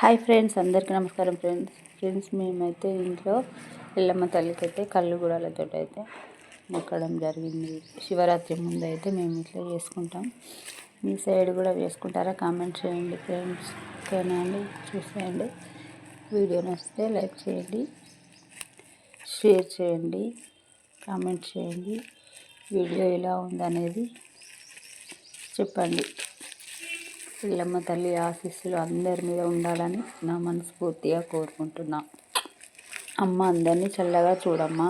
Hi friends అందరికీ నమస్కారం friends. Friends మేమైతే ఇంట్లో ఎల్లమ్మ తల్లికి అయితే కళ్ళు గుడాలతో అయితే మొక్కడం జరిగింది. శివరాత్రి ముందు అయితే మేము ఇట్లా చేసుకుంటాం. మీ సైడ్ కూడా వేసుకుంటారా కామెంట్ చేయండి ఫ్రెండ్స్. ఓకేనా అండి? చూసేయండి. వీడియో నచ్చితే లైక్ చేయండి షేర్ చేయండి కామెంట్ చేయండి. వీడియో ఎలా ఉందనేది చెప్పండి. పిల్లమ్మ తల్లి ఆశీస్సులు అందరి మీద ఉండాలని నా మనస్ఫూర్తిగా కోరుకుంటున్నా. అమ్మ అందరినీ చల్లగా చూడమ్మా.